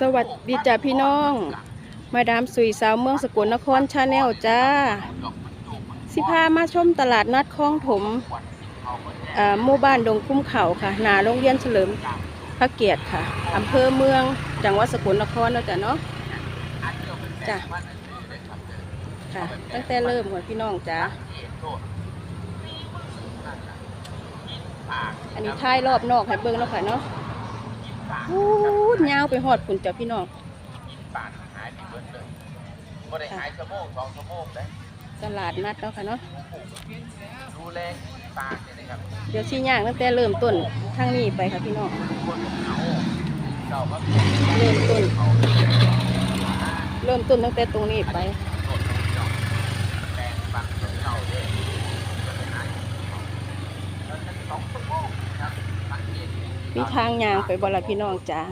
สวัสดีจ้าพี่น้อง มาดามสุยสาวเมืองสกลนครชาแนลจ้า สิพามาชมตลาดนัดคลองถมหมู่บ้านดงคุ้มเขาค่ะ นาโรงเรียนเฉลิมพระเกียรติค่ะอำเภอเมืองจังหวัดสกลนครเนาะจ้ะเนาะจ้ะค่ะ ตั้งแต่เริ่มก่อนพี่น้องจ้าอันนี้ท้ายรอบนอกให้เบิ่งเนาะค่ะเนาะ พูดยาวไปหอดคุณจ้ะพี่น้องบาทหายไปเบิดเลยบ่ได้หายชั่วโมงสองชั่วโมงเลยตลาดนัดเนาะค่ะเนาะดูแลปากเนี่ยนะครับเดี๋ยวชี้ย่างตั้งแต่เริ่มต้นทางนี้ไปค่ะพี่น้องคนเอาเจ้าก็เริ่มต้น เริ่มต้นตั้งแต่ตรงนี้ไป แปลงบังเจ้าเลยแล้วจะสองชั่วโมงครับสังเกต มีทางยางไปบละพี่น้องจ้า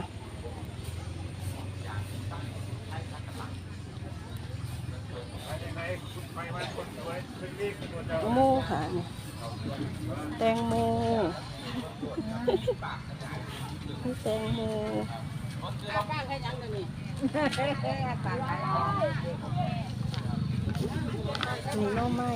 โมค่ะเนี่ยแตงโมนี่แตงโมนี่หน้อไม้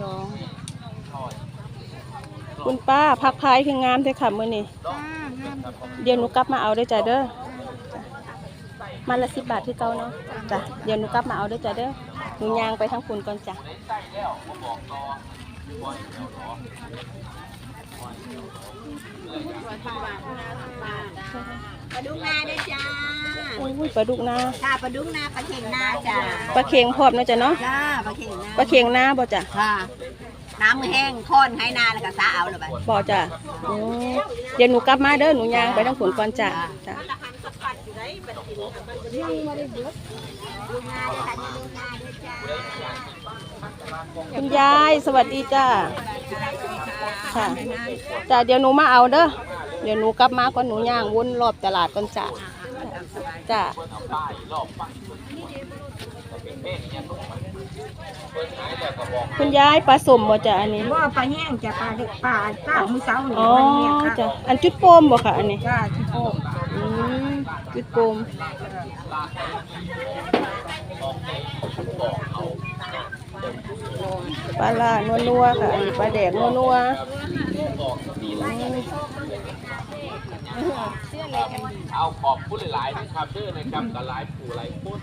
จองคุณป้าพักพายคืองามเด้อค่ะมื้อนี้เดี๋ยวหนูกลับมาเอาด้อจ้ะเด้อจ้ะมาละสิบบาทที่เก่าเนาะจ้ะเดี๋ยวหนูกลับมาเอาด้อจ้ะเด้อหนูยางไปทั้งคุณก่อนจ้ะ ปลาดุกนาด้วยจ้าโอ้ยปลาดุกนาค่ะปลาดุกนาปลาเข่งนาจ้าปลาเค็งพร้อมเนาะจ้ะเนาะจ้าปลาเข่งนาปลาเค็งนาบ่จ้ะค่ะน้ำมือแห้งค้อนให้นาแล้วก็สาเอาเลยไปบ่จ้ะอืมเดี๋ยวหนูกลับมาเด้อหนูย่างไปทั้งคุณก่อนจ้ะจ้ะดุกนาด้วยค่ะดุกนาด้วยจ้าคุณยายสวัสดีจ้ะ ค่ะจ้ะเดี๋ยวหนูมาเอาเด้อเดี๋ยวหนูกลับมาก่อนหนูย่างวนรอบตลาดก่อนจ้ะจ้ะคุณยายปลาสมบ่จ้ะอันนี้ว่าปลาแห้งจ้าปลาเด็กปลาก้ามือเสาหนูอ๋อจ้ะอันจุดโปมบ่ค่ะอันนี้จ้าที่โป่งอืมจุดโปม ปลาล่านัวๆค่ะอันนี้ปลาแดกนัวๆอืมเอาขอบคุณหลายๆนะครับเด้อนะครับกับหลายผู้หลายคน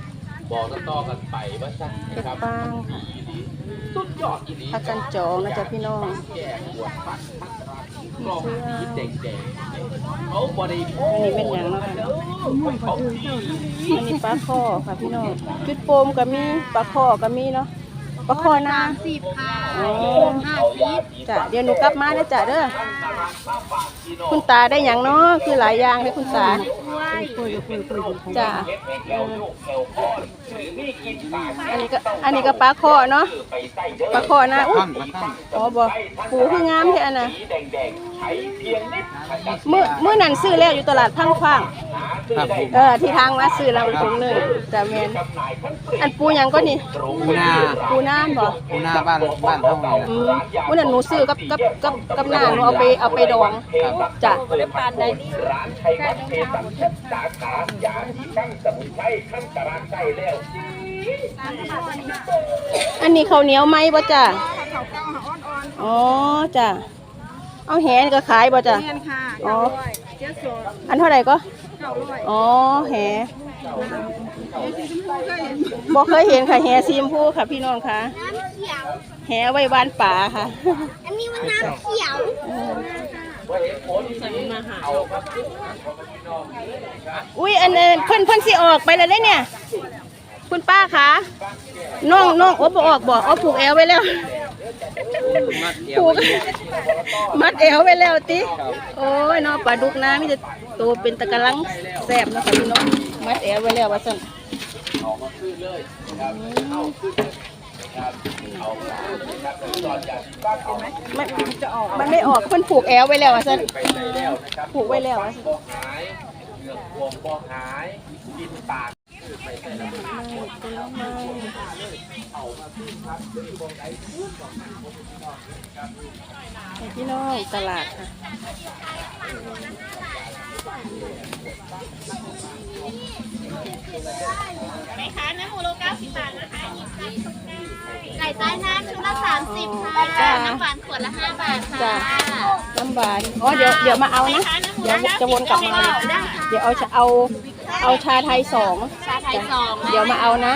บอกต่อๆกันไปว่าซั่นเห็นะดครับฟางดีดีสุดยอดอีดีผักกันจองนะจ๊ะพี่น้องแก่ปวดฟันพักกรองสีแดงๆเขาบ่ได้อันนี้เป็นอย่างเนาะค่ะเขาอันนี้ปลาคอค่ะพี่น้องจุดโปมก็มีปลาคอก็มีเนาะ ปลาคอนาสิบค่ะอ๋อจ้ะเดี๋ยวหนูกลับมานะจ๊ะเด้อคุณตาได้อย่างเนาะคือหลายอย่างเลยคุณตา จ้ะเอออันนี้ก็อันนี้ก็ปลาคอเนาะปลาคอนะอุ๊ยอ๋อบ่ปูคืองามแท้อันน่ะมื้อมื้อนั้นซื้อแล้วอยู่ตลาดพังฟางครับผมเออที่ทางมาซื้อแล้วถุงหนึงจ้ะแม่นอันปูหยังก็นี่ปูนาปูน้ำบ่ปูนาบ้านบ้านเท่านี้อืมมื้อนั้นหนูซื้อกับกับกับกับน้าหนูเอาไปเอาไปดองจ้ะอันนี้ข้าวเหนียวไหมบ่จ้ะอ๋อจ้ะเอาแหนก็ขายบ่จ้ะเงินค่ะอ๋อเจ้าสดอันเท่าไหร่ก็เก้าร้อยอ๋อแหเดี๋ยวสีชมพูก็เห็นบ่เคยเห็นค่ะแหซีมพูค่ะพี่น้องค่ะน้ำเขียว แหไว้บ้านป่าค่ะ อันนี้มันน้ำเขียว อุ้ยอันเอ่อเพิ่นเพิ่นสิออกไปแล้วเด้เนี่ย คุณป้าคะน้องน้องอบบ่ออกบ่เอาผูกแอวไว้แล้วมัดเดียวผูกมัดแอวไว้แล้วติโอ้ยเนาะปลาดุกน้ำมีแต่ตัวเป็นตะกะลังแซ่บเนาะค่ะพี่น้องมัดแอวไว้แล้วว่าซั่นมัน มันไม่ออกเพิ่นผูกแอวไว้แล้วว่าซั่นผูกไว้แล้วว่าซั่นบ่หายเหงือกบวมบ่หายกินปากผลไม้ให้พี่น้องตลาดค่ะไหมคะน้ำหมูโลเก้าสิบบาทนะคะไก่ ใต้น้ำชุดละสามสิบค่ะน้ำหวานขวดละห้าบาทค่ะจ้ะน้ำหวานอ๋อเดี๋ยวเดี๋ยวมาเอานะ เดี๋ยวจะวนกลับมาเดี๋ยวเอาจะเอาเอาชาไทยสองชาไทยสองเดี๋ยวมาเอานะ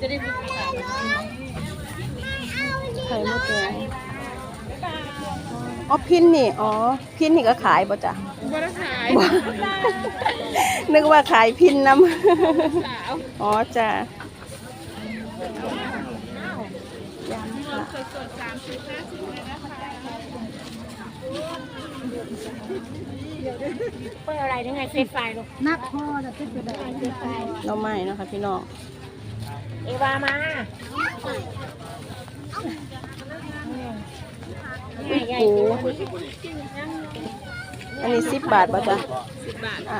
จะได้ไม่เอาไข่มดแดงอ๋อพินนี่ อ๋อ พินนี่ก็ขายบ่จ้ะบริขายนึกว่าขายพินน้ำอ๋อจ้ะยำค่ะเปิดอะไรได้ไงเฟซไฟลูกนักพ่อจะขึ้นไปได้เฟซไฟเราใหม่นะคะพี่น้อง เอวามาปูอันนี้สิบบาทป่ะจ๊ะสิบบาทอ่า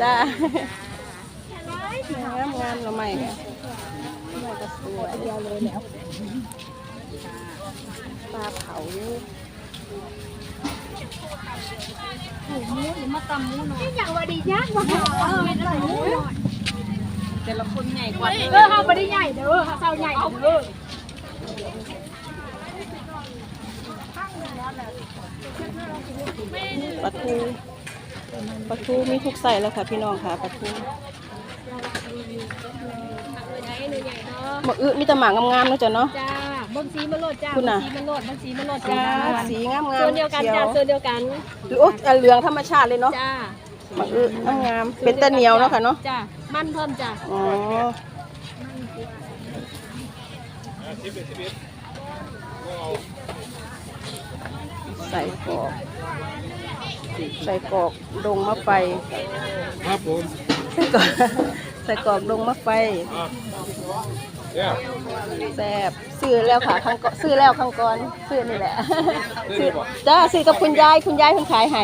จ้างามงามเราใหม่ค่ะใหม่ก็สวยเดียวเลยแล้ว ปลาเผาอย่างว่าดียากว่าเออไม่ได้แต่ละคนใหญ่กว่าเออเขาไม่ได้ใหญ่เด้อเขาเศร้าใหญ่เด้อปลาทูปลาทูมีทุกไส้แล้วค่ะพี่น้องค่ะปลาทูหมกอึมีแต่หมากงามๆเนาะจ้ะเนาะจ้า บางสีมันโลดจ้าคุณน่ะบางสีมันโลดบางสีมันโลดจ้าสีงามๆโซนเดียวกันขีจ้าโซนเดียวกันหรือโอ๊ยเหลืองธรรมชาติเลยเนาะจ้าหมกอึงามๆเป็นตะเหนียวเนาะค่ะเนาะจ้ามันเพิ่มจ้าอ๋อใส่กรอกใส่กรอกดงมะไฟครับผมใส่กรอกใส่กรอกดงมะไฟเนี่ย แซ่บซื้อแล้วค่ะข้างก่อนซื้อแล้วข้างก่อนซื้อนี่แหละซื้อจ้าซื้อกับคุณยายคุณยายคุณขายให้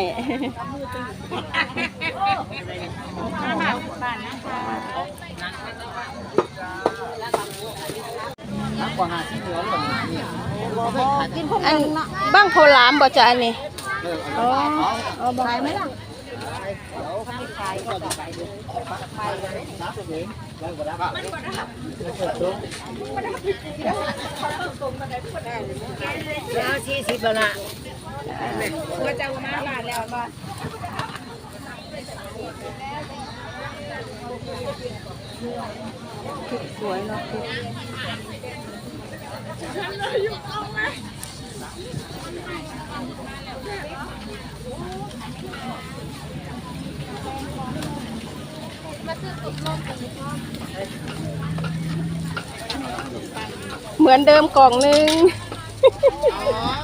นักกว่าหาที่เหลือเลยนี่อันบ้างเขาวหลามบ่จ้ะอันนี้เอออ๋ออ๋อบ้างขายไหมล่ะ แล้วสี่สิบแล้วนะก็จ้ามาบานแล้วมาสวยเนาะฉันเลยอยู่ตรงไหน เหมือนเดิมกล่องหนึง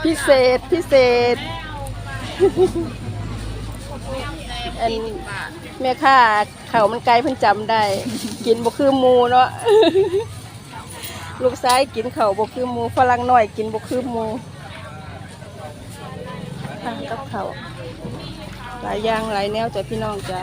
พิเศษพิเศษอันแม่ค้าเขามันไกลเพิ่นจำได้ กินบ่คือมูเนาะลูกซ้ายกินเขาบ่คือมูฝรั่งหน้อยกินบ่คือมูทางกับเขาหลายอย่างหลายแนวจ้ะพี่น้องจ้า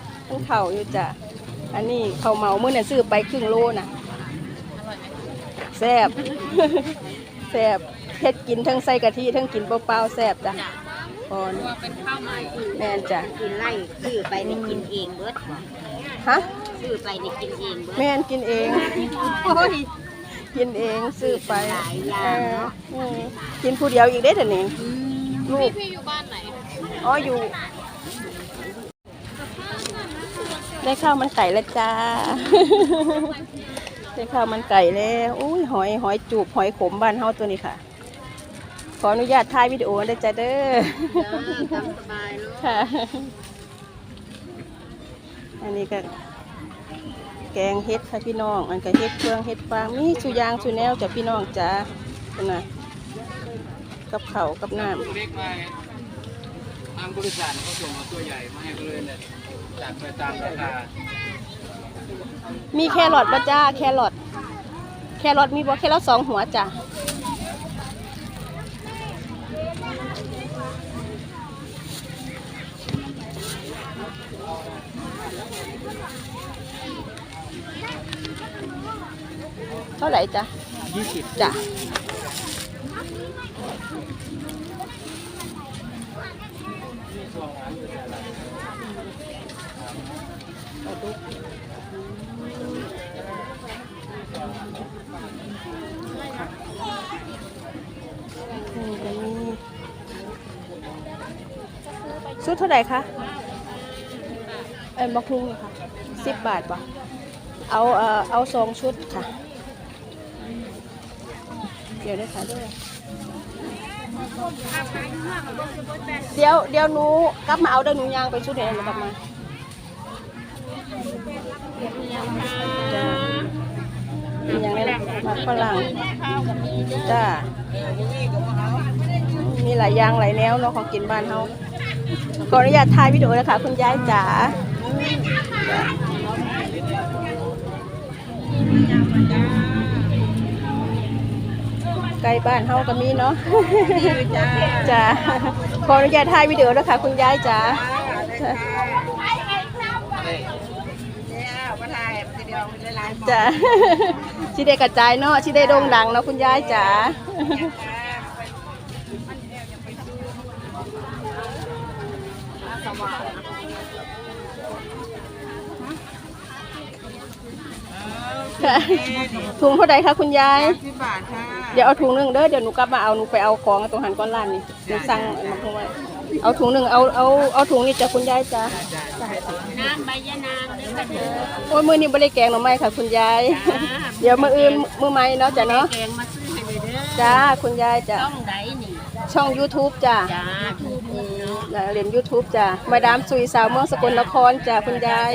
มันเข่าอยู่จ้ะ อันนี้เขาวเหมาเมื่อน่ะซื้อไปครึ่งโลน่ะแซ่บแซ่บเฮ็ดกินทั้งใส่กะทิทั้งกินเปล่าๆแซ่บจ้ะพอนแม่นจ้ะกินไล่ซื้อไปได้กินเองเบิดฮะซื้อไปได้กินเองเบิดแม่นกินเองโอ้ยกินเองซื้อไปหลายอเอย่างเนาะออืมกินผู้เดียวอีกได้แต่นี่ลูกพี่อยู่บ้านไหนอ๋ออยู่ ได้ข้าวมันไก่แล้วจ้า ได้ข้าวมันไก่แล้วอุ้ยหอยหอยจูบหอยขมบ้านเฮาตัวนี้ค่ะ ขออนุญาตถ่ายวิดีโอได้จ้าเด้อตามสบายเนาะค่ะ อันนี้ก็แกงเฮ็ดค่ะพี่น้อง อันก็เฮ็ดเครื่องเฮ็ดฟางมีสุยางสุแนวจ้ะพี่น้องจ้าเป็นไงกับเขาวกับน้ตัวเล็กมาทางบริษัทเขาส่งมาตัวใหญ่มาให้ก็เลยเนี่ย จัดไปตามราคาำมีแครอทปะจ้า แครอทแครอทมีบ่แครอทสองหัวจ้ะเท่าไหร่จ้ะยี่สิบจ้ะปลาดุกนี่ก็มี ชุดเท่าไหร่คะเอ็นบักฮุงนี่ค่ะสิบบาทป่ะเอาเอ่อเอาสองชุดค่ะ เดี๋ยวได้ค่ะด้วยเดี๋ยวเดี๋ยวหนูกลับมาเอาเดี๋ยวหนูยางไปชุดเดียวหนูกลับมาจ้ามีอย่างนี้มาฝรั่งจ้ามีหลายอย่างหลายแนวเนาะของกินบ้านเฮา ขออนุญาตถ่ายวิดีโอนะคะคุณยายจ๋าจ้าใกล้บ้านเฮาก็มีเนาะจ้าขออนุญาตถ่ายวิดีโอนะคะคุณยายจ๋าจ้าชิได้กระจายเนาะชิได้โด่งดังเนาะคุณยายจ๋าค่ะ ถุงเท่าใดคะคุณยาย สิบบาทค่ะเดี๋ยวเอาถุงหนึ่งเด้อเดี๋ยวหนูกลับมาเอาหนูไปเอาของตรงหันก้อนล้านนี่หนูสั่งมาเพราะว่าเอาถุงหนึ่งเอาเอาเอาถุงนี่จ้ะคุณยายจ้ะน้ำใบยะนางเด้อค่ะเด้อโอ้ยมือนี้บริแกงหน่อไม้ค่ะ คุณยาย เดี๋ยวมืออื่นมือไม้เนาะจ้ะเนาะแกงมาซื้อให้เลยเด้อจ้าคุณยายจ้ะต้องไดนี่ ช่อง YouTube จ้ะจ้าทูบเนาะจ้ะเรียน YouTube จ้ะมาดามสุยสาวเมืองสกลนครจ้ะคุณยาย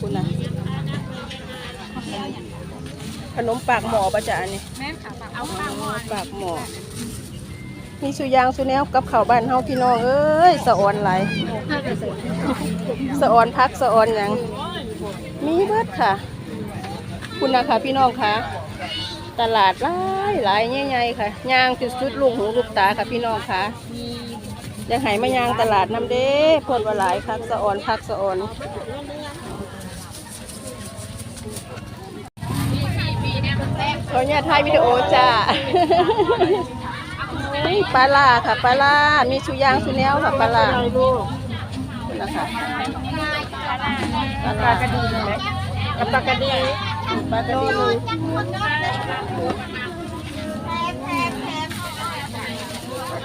คุณนะขนมปากหมอปะจ๊ะอันนี้แม่ค่ะเอาข้าวหม้อปากหมอ มีสุยางสุแนวกับข้าวบ้านเฮาพี่น้องเอ้ยสะออนไหลสะออนพักสะออนหยังมีเบิดค่ะ คุณนะคะพี่น้องค่ะ ตลาดหลายหลายใหญ่ๆค่ะย่างจุดสุดลุงหูลูกตาค่ะพี่น้องค่ะยังหายไมาย่างตลาดน้ำเด้พดว่าหลายคักสะออนพักสะออนขอเนี่ยถ่ายวิดีโอจ้า นี่ปลาล่าค่ะปลาล่ามีสุยางสุแนวค่ะปลาล่านะคะปลาล่ากระดีไหมปลากระดีปลากระดี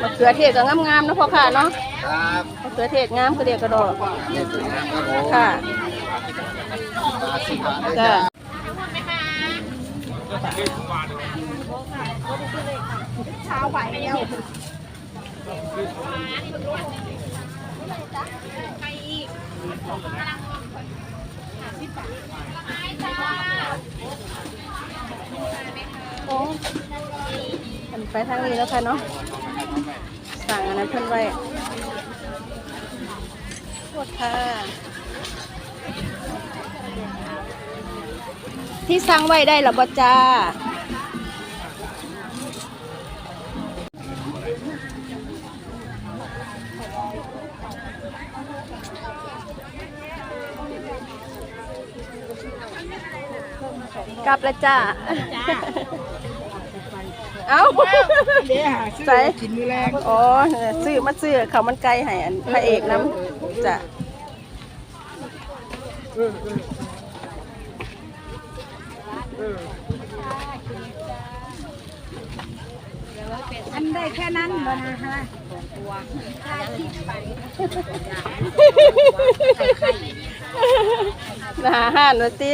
มะเขือเทศก็งามๆนะพ่อค่ะเนาะครับมะเขือเทศงามก็เดียวกระดอกนี่สวยงาไหเดียวโอ้มันไปทางนี้แล้วค่ะเนาะ สั่งอันนั้นเพิ่นไว้โทษค่ะ ที่สั่งไว้ได้หรอบจ้า กลับแล้วจ้า เอ้าใส่กินมือแรกอ๋อซื้อมาซื้อเขาวมันไก่ให้อันพระเอกน้ำจ้ะอันได้แค่นั้นบ่นะคะหาห้านวะติ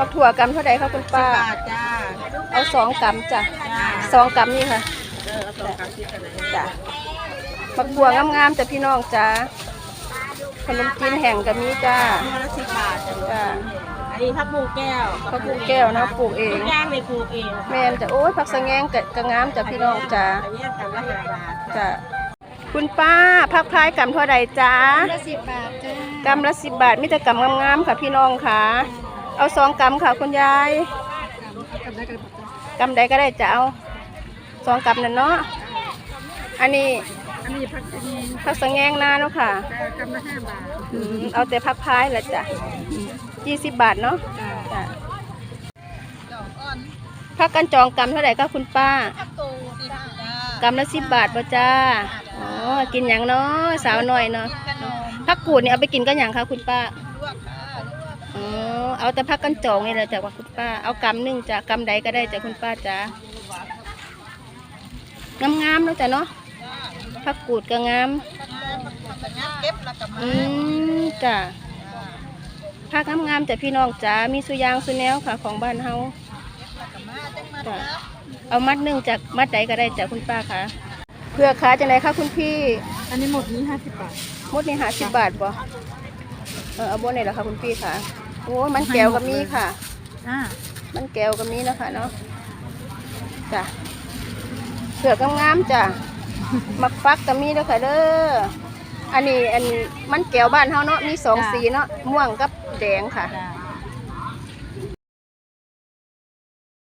มักถั่วกำเท่าไหร่คะคุณป้าจ้าเอาสองกำจ้ะสองกำนี่ค่ะจ้ะมักถั่วงามๆจ้ะพี่น้องจ้ะขนมจีนแห้งกับมีจ้าละสิบบาทจ้ะจ้ะอันนี้พักบูแก้วข้าวปูแก้วเนาะปลูกเองย่างเลยปลูกเองแม่นจ้ะโอ้ยผักสะแงงกะกะงามจ้ะพี่น้องจ้ะอันนี้กันละห้าบาทจ้ะคุณป้าผักพายกำเท่าใดจ้าละสิบบาทจ้ากำละสิบบาทมีแต่กำงามๆค่ะพี่น้องค่ะ เอาสองกำค่ะคุณยายกำใดก็ได้จะเอาสองกำนั่นเนาะอันนี้อันนี้พักอันนี้ผักสะแงงนาเนาะค่ะกำละห้าบาทอืมเอาแต่ผักพายแหละจ้ะยี่สิบบาทเนาะจ้ะผักกันจองกำเท่าไหร่ก็คุณป้าโตจ้ากำละสิบบาทป่ะจ้าอ๋อกินอย่างเนาะสาวหน่อยเนาะขนมผักกูดเนี่ยเอาไปกินก็อย่างคะคุณป้าลวกค่ะลวก อ๋อเอาแต่ผักกันจองนี่แหละจ้ะว่าคุณป้า เอากำหนึ่งจ้ะกำใดก็ได้จ้ะคุณป้าจ้างามๆเนาะจ้ะเนาะผักกูดก็งามเก็บแล้วก็มาอืมจ้ะผักงามๆจ้ะพี่น้องจ้ามีสุยางสุแนวค่ะ ของบ้านเฮาจ้ะเอามัดหนึ่งจากมัดใดก็ได้จ้ะคุณป้าค่ะเพื่อค้าจังไดคะคุณพี่ อันนี้หมดนี้ห้าสิบบาทมดนี่หาสิบบาทบ่เออเอาบนไหนล่ะคะคุณพี่ค่ะ โอ้ยมันแก้วก็มีค่ะ อ่ามันแก้วก็มีนะคะเนาะจ้ะเผือกงามๆจ้ะมักฟักก็มีเด้อค่ะเด้ออันนี้อันมันแก้วบ้านเฮาเนาะมีสองสีเนาะม่วงกับแดงค่ะ จ้า